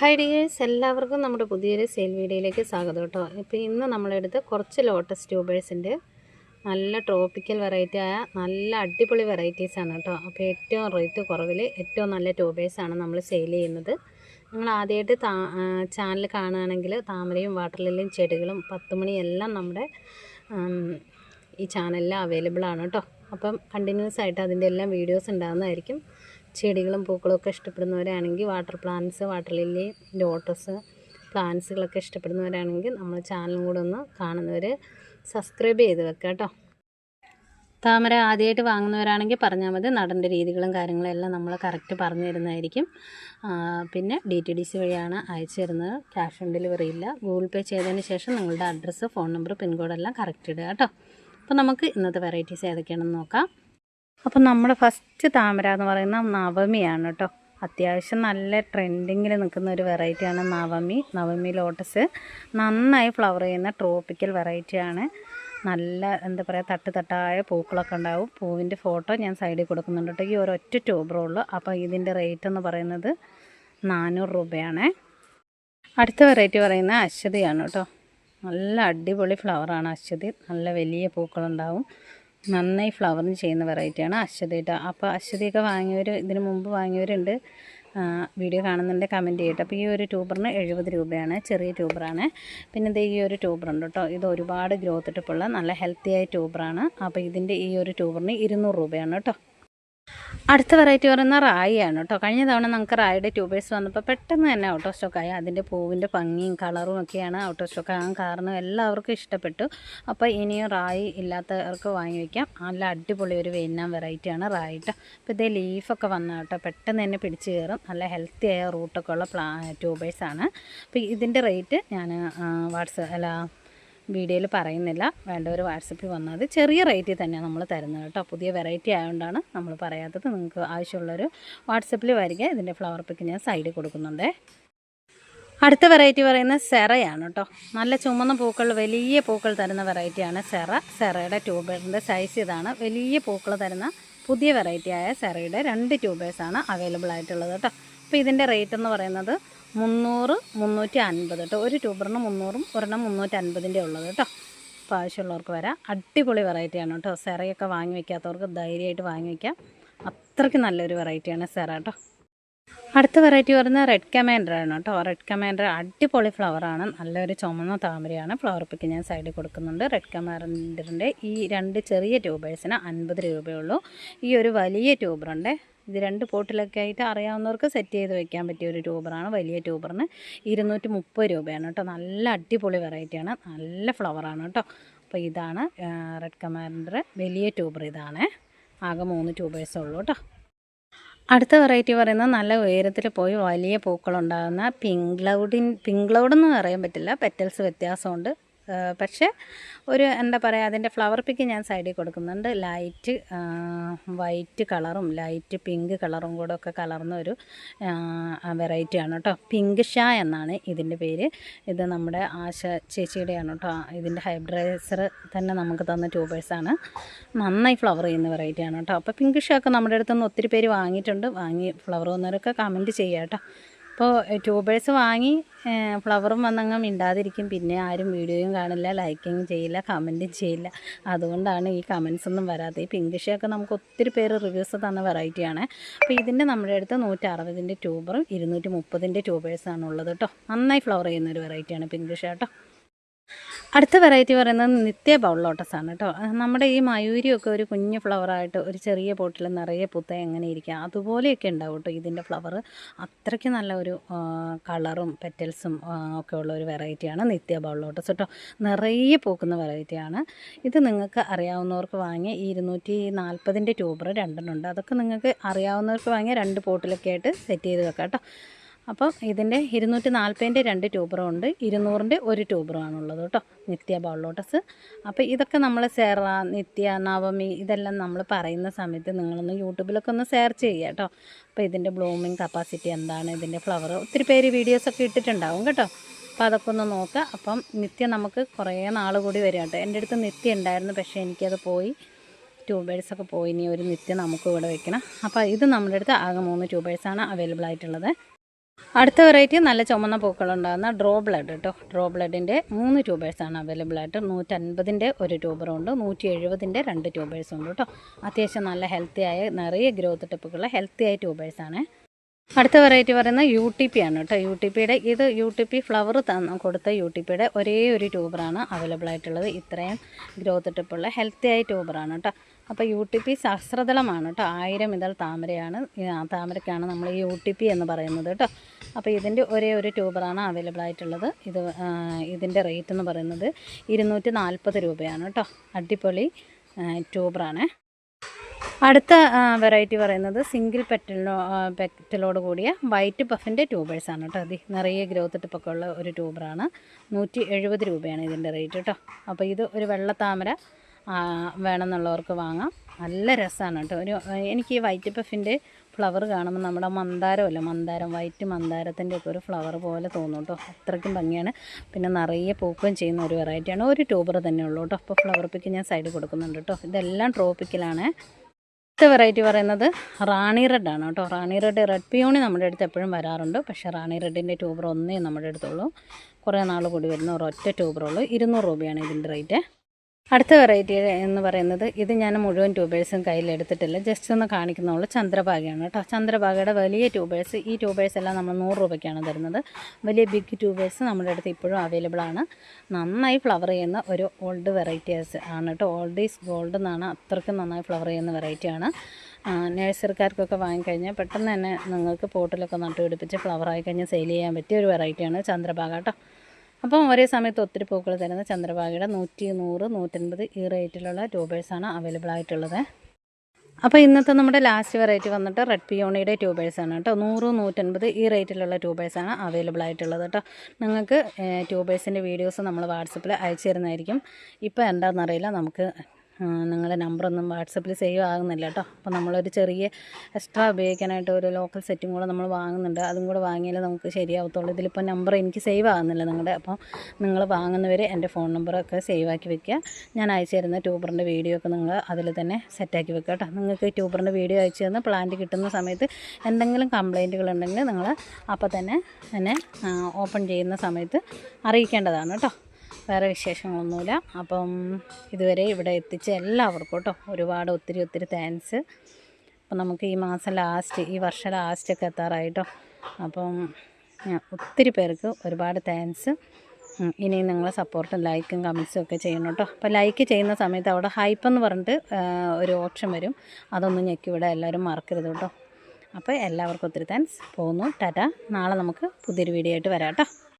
Hi dears എല്ലാവർക്കും നമ്മുടെ പുതിയൊരു സെയിൽ വീഡിയോയിലേക്ക് സ്വാഗതം കേട്ടോ. ഇപ്പോൾ ഇന്ന് നമ്മളെടുത്ത് കുറച്ച് ലോട്ടസ് ട്യൂബേഴ്സിന്റെ നല്ല ട്രോപ്പിക്കൽ വെറൈറ്റി ആയ നല്ല അടിപൊളി വെറൈറ്റീസാണ് കേട്ടോ. അപ്പോൾ ഏറ്റവും റേറ്റ് കുറവിൽ ഏറ്റവും നല്ല ട്യൂബേഴ്സാണ് നമ്മൾ സെയിൽ ചെയ്യുന്നത്. നിങ്ങൾ ആദ്യമായിട്ട് ചാനൽ കാണുകയാണെങ്കിൽ താമരയും വാട്ടർ ലില്ലിയും ചെടികളും പത്ത് എല്ലാം നമ്മുടെ ഈ ചാനലിൽ അവൈലബിൾ ആണ് കേട്ടോ. അപ്പം കണ്ടിന്യൂസ് ആയിട്ട് അതിന്റെ എല്ലാം വീഡിയോസ് ഉണ്ടാകുന്നതായിരിക്കും. ചെടികളും പൂക്കളും ഒക്കെ ഇഷ്ടപ്പെടുന്നവരാണെങ്കിൽ water plants water lily lotus പ്ലാന്റ്സുകളൊക്കെ ഇഷ്ടപ്പെടുന്നവരാണെങ്കിൽ നമ്മൾ ചാനലും കൂടെ ഒന്ന് കാണുന്നവർ സബ്സ്ക്രൈബ് ചെയ്ത് വെക്കുക കേട്ടോ. താമര ആദ്യമായിട്ട് വാങ്ങുന്നവരാണെങ്കിൽ പറഞ്ഞാൽ മതി നടന്റെ രീതികളും കാര്യങ്ങളും എല്ലാം നമ്മൾ കറക്റ്റ് പറഞ്ഞു തരുന്നതായിരിക്കും. പിന്നെ ഡി ടി ഡി സി വഴിയാണ് അയച്ചു തരുന്നത്. ക്യാഷ് ഓൺ ഡെലിവറി ഇല്ല. ഗൂഗിൾ പേ ചെയ്തതിന് ശേഷം നിങ്ങളുടെ അഡ്രസ്സ് ഫോൺ നമ്പർ പിൻകോഡെല്ലാം കറക്റ്റ് ഇടുക കേട്ടോ. അപ്പോൾ നമുക്ക് ഇന്നത്തെ വെറൈറ്റീസ് ഏതൊക്കെയാണെന്ന് നോക്കാം. അപ്പം നമ്മുടെ ഫസ്റ്റ് താമര എന്ന് പറയുന്ന നവമിയാണ് കേട്ടോ അത്യാവശ്യം നല്ല ട്രെൻഡിങ്ങിൽ നിൽക്കുന്ന ഒരു വെറൈറ്റിയാണ് നവമി. നവമി ലോട്ടസ് നന്നായി ഫ്ലവർ ചെയ്യുന്ന ട്രോപ്പിക്കൽ വെറൈറ്റിയാണ് നല്ല എന്താ പറയുക തട്ട് തട്ടായ പൂക്കളൊക്കെ ഉണ്ടാവും. പൂവിന്റെ ഫോട്ടോ ഞാൻ സൈഡിൽ കൊടുക്കുന്നുണ്ട് കേട്ടോ ഈ ഒരൊറ്റ ട്യൂബറേ ഉള്ളൂ. അപ്പോൾ ഇതിന്റെ റേറ്റ് എന്ന് പറയുന്നത് നാനൂറ് രൂപയാണ്. അടുത്ത വെറൈറ്റി പറയുന്നത് അശ്വതിയാണ് കേട്ടോ നല്ല അടിപൊളി ഫ്ലവറാണ് അശ്വതി. നല്ല വലിയ പൂക്കളുണ്ടാവും. നന്നായി ഫ്ലവറിന് ചെയ്യുന്ന വെറൈറ്റിയാണ് അശ്വതി കേട്ടോ അപ്പോൾ അശ്വതിയൊക്കെ വാങ്ങിയവർ ഇതിന് മുമ്പ് വാങ്ങിയവരുണ്ട്. വീഡിയോ കാണുന്നുണ്ട് കമന്റ് ചെയ്യട്ടെ. അപ്പോൾ ഈ ഒരു ട്യൂബറിന് എഴുപത് രൂപയാണ് ചെറിയ ട്യൂബറാണ്. പിന്നെ ഇത് ഈ ഒരു ട്യൂബറുണ്ട് കേട്ടോ ഇത് ഒരുപാട് ഗ്രോത്ത് ടിപ്പുള്ള നല്ല ഹെൽത്തി ആയ ട്യൂബറാണ്. അപ്പോൾ ഇതിന്റെ ഈ ഒരു ട്യൂബറിന് ഇരുന്നൂറ് രൂപയാണ് കേട്ടോ അടുത്ത വെറൈറ്റി പറയുന്ന റായിയാണ് കേട്ടോ. കഴിഞ്ഞ തവണ നമുക്ക് റായിയുടെ ട്യൂബേഴ്സ് വന്നപ്പോൾ പെട്ടെന്ന് തന്നെ ഔട്ട് സ്റ്റോക്കായി അതിന്റെ പൂവിന്റെ ഭംഗിയും കളറും ഒക്കെയാണ് ഔട്ട് സ്റ്റോക്ക് ആകാൻ കാരണം എല്ലാവർക്കും ഇഷ്ടപ്പെട്ടു. അപ്പോൾ ഇനിയും റായി ഇല്ലാത്തവർക്ക് വാങ്ങി വയ്ക്കാം നല്ല അടിപൊളി ഒരു വെയിനാം വെറൈറ്റിയാണ് റായി കേട്ടോ അപ്പോൾ ഇതേ ലീഫൊക്കെ വന്ന കേട്ടോ പെട്ടെന്ന് തന്നെ പിടിച്ച് കയറും. നല്ല ഹെൽത്തി ആയ റൂട്ടൊക്കെ ഉള്ള പ്ലാ ട്യൂബേഴ്സാണ് അപ്പോൾ ഇതിന്റെ റേറ്റ് ഞാൻ വാട്സപ്പ് അല്ല വീഡിയോയിൽ പറയുന്നില്ല. വേണ്ടവർ വാട്സപ്പിൽ വന്നാൽ ചെറിയ റേറ്റിൽ തന്നെയാണ് നമ്മൾ തരുന്നത് കേട്ടോ. പുതിയ വെറൈറ്റി ആയതുകൊണ്ടാണ് നമ്മൾ പറയാത്തത്. നിങ്ങൾക്ക് ആവശ്യമുള്ളൊരു വാട്സപ്പിൽ വരിക. ഇതിന്റെ ഫ്ലവർ പിക്ക് ഞാൻ സൈഡിൽ കൊടുക്കുന്നുണ്ട്. അടുത്ത വെറൈറ്റി പറയുന്നത് സെറയാണ് കേട്ടോ. നല്ല ചുമന്ന പൂക്കൾ വലിയ പൂക്കൾ തരുന്ന വെറൈറ്റിയാണ് സെറ. സെറയുടെ ട്യൂബേഴ്സിന്റെ സൈസ് ഇതാണ്. വലിയ പൂക്കൾ തരുന്ന പുതിയ വെറൈറ്റിയായ സെറയുടെ രണ്ട് ട്യൂബേഴ്സാണ് അവൈലബിൾ ആയിട്ടുള്ളത് കേട്ടോ. അപ്പോൾ ഇതിന്റെ റേറ്റ് എന്ന് പറയുന്നത് മുന്നൂറ് മുന്നൂറ്റി അൻപത് കേട്ടോ ഒരു ട്യൂബറിന് മുന്നൂറും ഒരെണ്ണം മുന്നൂറ്റി അൻപതിന്റെ ഉള്ളത് കേട്ടോ അപ്പോൾ ആവശ്യമുള്ളവർക്ക് വരാം. അടിപൊളി വെറൈറ്റിയാണ് കേട്ടോ സെറയൊക്കെ വാങ്ങി വയ്ക്കാത്തവർക്ക് ധൈര്യമായിട്ട് വാങ്ങി വയ്ക്കാം അത്രയ്ക്ക് നല്ലൊരു വെറൈറ്റിയാണ് സെറ കേട്ടോ അടുത്ത വെറൈറ്റി പറയുന്നത് റെഡ് കമാൻഡർ ആണ് കേട്ടോ റെഡ് കമാൻഡർ അടിപൊളി ഫ്ലവറാണ് നല്ലൊരു ചുമന്ന താമരയാണ്. ഫ്ലവർ പിക്ക് ഞാൻ സൈഡിൽ കൊടുക്കുന്നുണ്ട്. റെഡ് കമാൻഡറിന്റെ ഈ രണ്ട് ചെറിയ ട്യൂബേഴ്സിന് അൻപത് രൂപയുള്ളൂ ഈ ഒരു വലിയ ട്യൂബറുണ്ട് ഇത് രണ്ട് പോട്ടിലൊക്കെ ആയിട്ട് അറിയാവുന്നവർക്ക് സെറ്റ് ചെയ്ത് വെക്കാൻ പറ്റിയ ഒരു ട്യൂബറാണ് വലിയ ട്യൂബറിന്. ഇരുന്നൂറ്റി മുപ്പത് രൂപയാണ് കേട്ടോ. നല്ല അടിപൊളി വെറൈറ്റിയാണ് നല്ല ഫ്ലവറാണ് കേട്ടോ. അപ്പോൾ ഇതാണ് റെഡ് കമാൻഡർ വലിയ ട്യൂബർ ഇതാണ്. ആകെ മൂന്ന് ട്യൂബേഴ്സേ ഉള്ളൂ കേട്ടോ. അടുത്ത വെറൈറ്റി പറയുന്നത് നല്ല ഉയരത്തിൽ പോയി വലിയ പൂക്കളുണ്ടാകുന്ന പിങ്ക് ക്ലൗഡിൻ പിങ്ക് ക്ലൗഡ് എന്ന് പറയാൻ പറ്റില്ല. പെറ്റൽസ് വ്യത്യാസമുണ്ട്. പക്ഷേ ഒരു എന്താ പറയുക അതിന്റെ ഫ്ലവർ പിക്ക് ഞാൻ സൈഡിൽ കൊടുക്കുന്നുണ്ട്. ലൈറ്റ് വൈറ്റ് കളറും ലൈറ്റ് പിങ്ക് കളറും കൂടെ ഒക്കെ കലർന്ന ഒരു വെറൈറ്റിയാണ് കേട്ടോ. പിങ്ക് ഷാ എന്നാണ് ഇതിന്റെ പേര്. ഇത് നമ്മുടെ ആശ ചേച്ചിയുടെയാണ് കേട്ടോ. ഇതിന്റെ ഹൈബ്രൈസർ തന്നെ നമുക്ക് തന്ന ട്യൂബേഴ്സാണ് നന്നായി ഫ്ലവർ ചെയ്യുന്ന വെറൈറ്റിയാണ് കേട്ടോ. അപ്പോൾ പിങ്ക് ഷാ ഒക്കെ നമ്മുടെ അടുത്തുനിന്ന് ഒത്തിരി പേര് വാങ്ങിയിട്ടുണ്ട്. വാങ്ങി ഫ്ലവർ വന്നവരൊക്കെ കമന്റ് ചെയ്യാം കേട്ടോ. അപ്പോൾ ട്യൂബേഴ്സ് വാങ്ങി ഫ്ലവറും വന്നങ്ങ് മിണ്ടാതിരിക്കും. പിന്നെ ആരും വീഡിയോയും കാണില്ല ലൈക്കിങ് ചെയ്യില്ല കമന്റും ചെയ്യില്ല. അതുകൊണ്ടാണ് ഈ കമൻസ് ഒന്നും വരാത്തത്. ഈ പിങ്ക് ഷേക്ക് നമുക്ക് ഒത്തിരി പേര് റിവ്യൂസ് തന്ന വെറൈറ്റിയാണ് അപ്പോൾ ഇതിന്റെ നമ്മുടെ അടുത്ത് നൂറ്റി അറുപതിന്റെ ട്യൂബറും ഇരുന്നൂറ്റി മുപ്പതിന്റെ ട്യൂബേഴ്സാണ് ഉള്ളത് കേട്ടോ നന്നായി ഫ്ലവർ ചെയ്യുന്ന ഒരു വെറൈറ്റിയാണ് പിങ്ക് ഷേ കേട്ടോ അടുത്ത വെറൈറ്റി പറയുന്നത് നിത്യ ആണ് കേട്ടോ. നമ്മുടെ ഈ മയൂരിയൊക്കെ ഒരു കുഞ്ഞു ഫ്ലവറായിട്ട് ഒരു ചെറിയ പോട്ടിൽ നിറയെ പുത്ത എങ്ങനെ ഇരിക്കുക അതുപോലെയൊക്കെ ഉണ്ടാവും കേട്ടോ ഇതിന്റെ ഫ്ലവർ അത്രയ്ക്ക് നല്ല ഒരു കളറും പെറ്റൽസും ഒക്കെ ഉള്ള ഒരു വെറൈറ്റിയാണ് നിത്യ ബൗൾ ലോട്ടസ് കേട്ടോ. നിറയെ പൂക്കുന്ന വെറൈറ്റിയാണ് ഇത് നിങ്ങൾക്ക് അറിയാവുന്നവർക്ക് വാങ്ങിയ ഈ ഇരുന്നൂറ്റി നാൽപ്പതിന്റെ ട്യൂബർ രണ്ടെണ്ണം ഉണ്ട്. അതൊക്കെ നിങ്ങൾക്ക് അറിയാവുന്നവർക്ക് വാങ്ങിയ രണ്ട് പോട്ടിലൊക്കെ ആയിട്ട് സെറ്റ് ചെയ്ത് വെക്കാം കേട്ടോ. അപ്പം ഇതിന്റെ ഇരുന്നൂറ്റി നാൽപ്പതിന്റെ രണ്ട് ട്യൂബറും ഉണ്ട് ഇരുന്നൂറിന്റെ ഒരു ട്യൂബറുമാണുള്ളത് കേട്ടോ. Nitya bowl lotus. അപ്പോൾ ഇതൊക്കെ നമ്മൾ സെറ നിത്യ നവമി ഇതെല്ലാം നമ്മൾ പറയുന്ന സമയത്ത് നിങ്ങളൊന്ന് യൂട്യൂബിലൊക്കെ ഒന്ന് സെർച്ച് ചെയ്യുക കേട്ടോ. അപ്പോൾ ഇതിന്റെ ബ്ലൂമിങ് കപ്പാസിറ്റി എന്താണ് ഇതിന്റെ ഫ്ലവർ ഒത്തിരി പേര് വീഡിയോസൊക്കെ ഇട്ടിട്ടുണ്ടാവും കേട്ടോ. അപ്പോൾ അതൊക്കെ ഒന്ന് നോക്കുക. അപ്പം നിത്യ നമുക്ക് കുറേ നാൾ കൂടി വരും കേട്ടോ. എന്റെ അടുത്ത് നിത്യ ഉണ്ടായിരുന്നു പക്ഷേ എനിക്കത് പോയി. ട്യൂബേഴ്സൊക്കെ പോയി. ഇനി ഒരു നിത്യം നമുക്ക് ഇവിടെ വെക്കണം. അപ്പോൾ ഇത് നമ്മുടെ അടുത്ത് ആകെ മൂന്ന് ട്യൂബേഴ്സാണ് അവൈലബിൾ ആയിട്ടുള്ളത്. അടുത്ത വെറൈറ്റി നല്ല ചുമന്ന പൂക്കളുണ്ടാകുന്ന ഡ്രോ ബ്ലഡ് കേട്ടോ ഡ്രോ ബ്ലഡിന്റെ മൂന്ന് ട്യൂബേഴ്സാണ് അവൈലബിൾ ആയിട്ട്. നൂറ്റൻപതിന്റെ ഒരു ട്യൂബറുണ്ട് നൂറ്റി എഴുപതിന്റെ രണ്ട് ട്യൂബേഴ്സും ഉണ്ട് കേട്ടോ അത്യാവശ്യം നല്ല ഹെൽത്തി ആയ നിറയെ ഗ്രോത്ത് ടിപ്പുകളുള്ള ഹെൽത്തി ആയ ട്യൂബേഴ്സാണ് അടുത്ത വെറൈറ്റി പറയുന്നത് യു ടി പി ആണ് കേട്ടോ യു ടി പിയുടെ ഇത് യു ടി പി ഫ്ലവർ തന്ന കൊടുത്ത യു ടി പിയുടെ ഒരേ ഒരു ട്യൂബറാണ് അവൈലബിൾ ആയിട്ടുള്ളത്. ഇത്രയും ഗ്രോത്ത് ടിപ്പുള്ള ഹെൽത്തി ആയ ട്യൂബറാണ് കേട്ടോ അപ്പോൾ യു ടി പി സഹസ്രതലമാണ് കേട്ടോ. ആയിരം ഇതൾ താമരയാണ്. താമരയ്ക്കാണ് നമ്മൾ ഈ യു ടി പി എന്ന് പറയുന്നത് കേട്ടോ. അപ്പോൾ ഇതിന്റെ ഒരേ ഒരു ട്യൂബറാണ് അവൈലബിൾ ആയിട്ടുള്ളത്. ഇത് ഇതിന്റെ റേറ്റ് എന്ന് പറയുന്നത് ഇരുന്നൂറ്റി നാൽപ്പത് രൂപയാണ് കേട്ടോ. അടിപൊളി ട്യൂബറാണ്. അടുത്ത വെറൈറ്റി പറയുന്നത് സിംഗിൾ പെറ്റലിനോ പെറ്റലോട് കൂടിയ വൈറ്റ് പഫിന്റെ ട്യൂബേഴ്സാണ് കേട്ടോ. അത് നിറയെ ഗ്രോത്ത് ടിപ്പൊക്കെ ഉള്ള ഒരു ട്യൂബറാണ് നൂറ്റി എഴുപത് രൂപയാണ് ഇതിന്റെ റേറ്റ് കേട്ടോ. അപ്പോൾ ഇത് ഒരു വെള്ളത്താമര വേണമെന്നുള്ളവർക്ക് വാങ്ങാം. നല്ല രസമാണ് കേട്ടോ. ഒരു എനിക്ക് ഈ വൈറ്റ് പഫിന്റെ ഫ്ലവർ കാണുമ്പോൾ നമ്മുടെ മന്ദാരമല്ല മന്ദാരം വൈറ്റ് മന്ദാരത്തിന്റെ ഒക്കെ ഒരു ഫ്ലവർ പോലെ തോന്നും കേട്ടോ. അത്രയ്ക്കും ഭംഗിയാണ്. പിന്നെ നിറയെ പൂക്കുകയും ചെയ്യുന്ന ഒരു വെറൈറ്റിയാണ് ഒരു ട്യൂബർ തന്നെ ഉള്ളൂ കേട്ടോ. അപ്പോൾ ഫ്ലവർ പിക്ക് ഞാൻ സൈഡ് കൊടുക്കുന്നുണ്ട് കേട്ടോ. ഇതെല്ലാം ട്രോപ്പിക്കലാണ് അടുത്ത വെറൈറ്റി പറയുന്നത് റാണി റെഡ് ആണ് കേട്ടോ. റാണി റെഡ് റെഡ് പിയോണി നമ്മുടെ അടുത്ത് എപ്പോഴും വരാറുണ്ട്. പക്ഷേ റാണി റെഡിന്റെ ട്യൂബർ ഒന്നേ നമ്മുടെ അടുത്തുള്ളൂ. കുറേ നാൾ കൂടി വരുന്ന ഒരൊറ്റ ട്യൂബറുള്ളൂ ഇരുന്നൂറ് രൂപയാണ് ഇതിന്റെ റേറ്റ് അടുത്ത വെറൈറ്റി എന്ന് പറയുന്നത് ഇത് ഞാൻ മുഴുവൻ ട്യൂബേഴ്സും കയ്യിലെടുത്തിട്ടില്ല ജസ്റ്റ് ഒന്ന് കാണിക്കുന്നുള്ളൂ ചന്ദ്രഭാഗയാണ് കേട്ടോ. ചന്ദ്രഭാഗയുടെ വലിയ ട്യൂബേഴ്സ് ഈ ട്യൂബേഴ്സ് എല്ലാം നമ്മൾ നൂറ് രൂപയ്ക്കാണ് തരുന്നത്. വലിയ ബിഗ് ട്യൂബേഴ്സ് നമ്മുടെ അടുത്ത് ഇപ്പോഴും അവൈലബിൾ ആണ്. നന്നായി ഫ്ലവർ ചെയ്യുന്ന ഒരു ഓൾഡ് വെറൈറ്റീസ് ആണ് കേട്ടോ. ഓൾഡ് ഈസ് ഗോൾഡ് എന്നാണ് അത്രയ്ക്കും നന്നായി ഫ്ലവർ ചെയ്യുന്ന വെറൈറ്റിയാണ് നേഴ്സറിക്കാർക്കൊക്കെ വാങ്ങിക്കഴിഞ്ഞാൽ പെട്ടെന്ന് തന്നെ നിങ്ങൾക്ക് പോട്ടിലൊക്കെ നട്ടുപിടിപ്പിച്ച് ആയി കഴിഞ്ഞാൽ സെയിൽ ചെയ്യാൻ പറ്റിയ ഒരു വെറൈറ്റിയാണ് ചന്ദ്രഭാഗ കേട്ടോ. അപ്പം ഒരേ സമയത്ത് ഒത്തിരി പൂക്കൾ തരുന്ന ചന്ദ്രഭാഗയുടെ നൂറ്റി നൂറ് നൂറ്റൻപത് ഈ റേറ്റിലുള്ള ട്യൂബേഴ്സാണ് അവൈലബിൾ ആയിട്ടുള്ളത്. അപ്പോൾ ഇന്നത്തെ നമ്മുടെ ലാസ്റ്റ് വെറൈറ്റി വന്നിട്ട് റെഡ് പിയോണിയുടെ ട്യൂബേഴ്സാണ് കേട്ടോ. നൂറ് നൂറ്റൻപത് ഈ റേറ്റിലുള്ള ട്യൂബേഴ്സാണ് അവൈലബിൾ ആയിട്ടുള്ളത് കേട്ടോ. നിങ്ങൾക്ക് ട്യൂബേഴ്സിന്റെ വീഡിയോസ് നമ്മൾ വാട്സപ്പിൽ അയച്ചു തരുന്നതായിരിക്കും. ഇപ്പോൾ എന്താണെന്നറിയില്ല നമുക്ക് നിങ്ങളുടെ നമ്പറൊന്നും വാട്സപ്പിൽ സേവ് ആകുന്നില്ല കേട്ടോ. അപ്പോൾ നമ്മളൊരു ചെറിയ എക്സ്ട്രാ ഉപയോഗിക്കാനായിട്ട് ഒരു ലോക്കൽ സെറ്റും കൂടെ നമ്മൾ വാങ്ങുന്നുണ്ട്. അതും കൂടെ വാങ്ങിയാലേ നമുക്ക് ശരിയാവത്തുള്ളൂ. ഇതിലിപ്പോൾ നമ്പർ എനിക്ക് സേവ് ആകുന്നില്ല നിങ്ങളുടെ. അപ്പോൾ നിങ്ങൾ വാങ്ങുന്നവർ എന്റെ ഫോൺ നമ്പറൊക്കെ സേവ് ആക്കി വെക്കുക. ഞാൻ അയച്ചു തരുന്ന ട്യൂബറിന്റെ വീഡിയോ ഒക്കെ നിങ്ങൾ അതിൽ തന്നെ സെറ്റാക്കി വെക്കുക കേട്ടോ. നിങ്ങൾക്ക് ട്യൂബറിന്റെ വീഡിയോ അയച്ചു തന്ന പ്ലാന്റ് കിട്ടുന്ന സമയത്ത് എന്തെങ്കിലും കംപ്ലൈന്റുകൾ ഉണ്ടെങ്കിൽ നിങ്ങൾ അപ്പോൾ തന്നെ എന്നെ ഓപ്പൺ ചെയ്യുന്ന സമയത്ത് അറിയിക്കേണ്ടതാണ് കേട്ടോ. വേറെ വിശേഷങ്ങളൊന്നുമില്ല. അപ്പം ഇതുവരെ ഇവിടെ എത്തിച്ച എല്ലാവർക്കും കേട്ടോ ഒരുപാട് ഒത്തിരി ഒത്തിരി താങ്ക്സ് അപ്പം നമുക്ക് ഈ മാസം ലാസ്റ്റ് ഈ വർഷം ലാസ്റ്റൊക്കെ എത്താറായിട്ടോ. അപ്പം ഒത്തിരി പേർക്ക് ഒരുപാട് താങ്ക്സ് ഇനിയും നിങ്ങളെ സപ്പോർട്ടും ലൈക്കും കമൻസും ഒക്കെ ചെയ്യണം കേട്ടോ. അപ്പോൾ ലൈക്ക് ചെയ്യുന്ന സമയത്ത് അവിടെ ഹൈപ്പ് എന്ന് പറഞ്ഞിട്ട് ഒരു ഓപ്ഷൻ വരും. അതൊന്നും ഞെക്കി ഇവിടെ എല്ലാവരും മറക്കരുത് കേട്ടോ. അപ്പോൾ എല്ലാവർക്കും ഒത്തിരി താങ്ക്സ് പോകുന്നു ടാറ്റ. നാളെ നമുക്ക് പുതിയൊരു വീഡിയോ ആയിട്ട് വരാം കേട്ടോ.